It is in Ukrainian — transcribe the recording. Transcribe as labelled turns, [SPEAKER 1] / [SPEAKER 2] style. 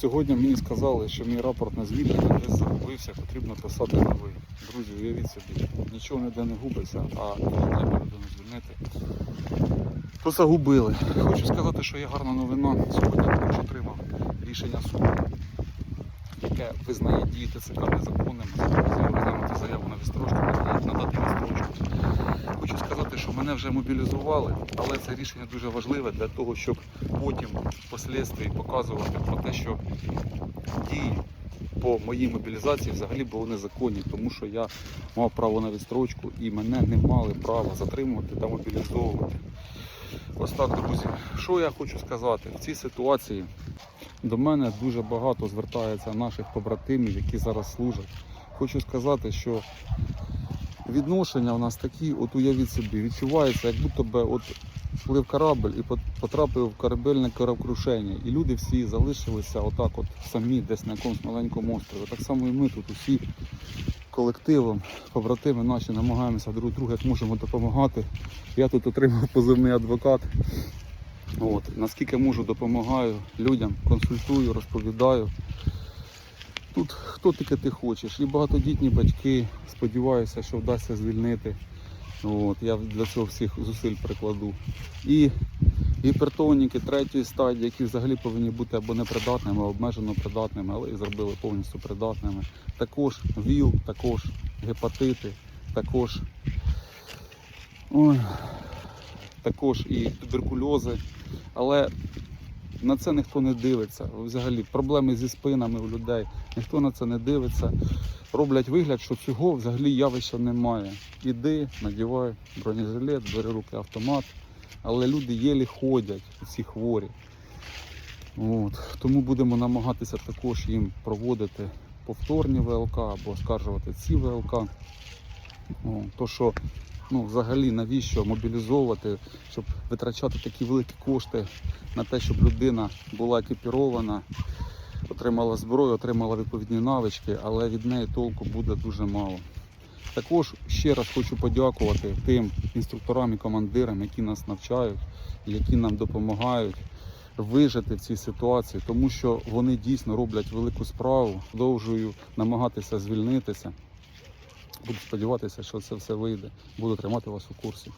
[SPEAKER 1] Сьогодні мені сказали, що мій рапорт на звільнення десь загубився, потрібно писати новий. Друзі, уявіть собі, нічого ніде не губиться, а треба людину звільнити. То загубили. Хочу сказати, що є гарна новина. Сьогодні також отримав рішення суду, яке визнає дії ТЦК незаконними, зобов'язує розглянути заяву на відстрочку, надати відстрочку. Хочу сказати, що мене вже мобілізували, але це рішення дуже важливе для того, щоб потім впоследствии показувати про те, що дії по моїй мобілізації взагалі були незаконні, тому що я мав право на відстрочку і мене не мали права затримувати та мобілізовувати. Ось так, друзі. Що я хочу сказати? В цій ситуації до мене дуже багато звертається наших побратимів, які зараз служать. Хочу сказати, що відношення у нас такі, от уявіть собі, відчувається, як будто би от плив корабль і потрапив в корабельне корабкрушення. І люди всі залишилися отак от самі десь на якомусь маленькому острові. Так само і ми тут усі колективом, побратими наші намагаємося друг другу як можемо допомагати. Я тут отримав позивний адвокат. От, наскільки можу, допомагаю людям, консультую, розповідаю. Тут хто тільки ти хочеш. І багатодітні батьки, сподіваюся, що вдасться звільнити. От, я для цього всіх зусиль прикладу. І гіпертоніки третьої стадії, які взагалі повинні бути або непридатними, або обмежено придатними, але їх зробили повністю придатними. Також ВІЛ, також гепатити, також, ой, також і туберкульози. Але на це ніхто не дивиться. Взагалі проблеми зі спинами у людей, ніхто на це не дивиться. Роблять вигляд, що цього взагалі явища немає. Іди, надівай бронежилет, бери руки автомат. Але люди єлі ходять, ці хворі. От. Тому будемо намагатися також їм проводити повторні ВЛК або оскаржувати ці ВЛК. О, то що ну, взагалі навіщо мобілізовувати, щоб витрачати такі великі кошти на те, щоб людина була екіпірована, отримала зброю, отримала відповідні навички, але від неї толку буде дуже мало. Також ще раз хочу подякувати тим інструкторам і командирам, які нас навчають, які нам допомагають вижити в цій ситуації, тому що вони дійсно роблять велику справу. Продовжую намагатися звільнитися. Буду сподіватися, що це все вийде. Буду тримати вас у курсі.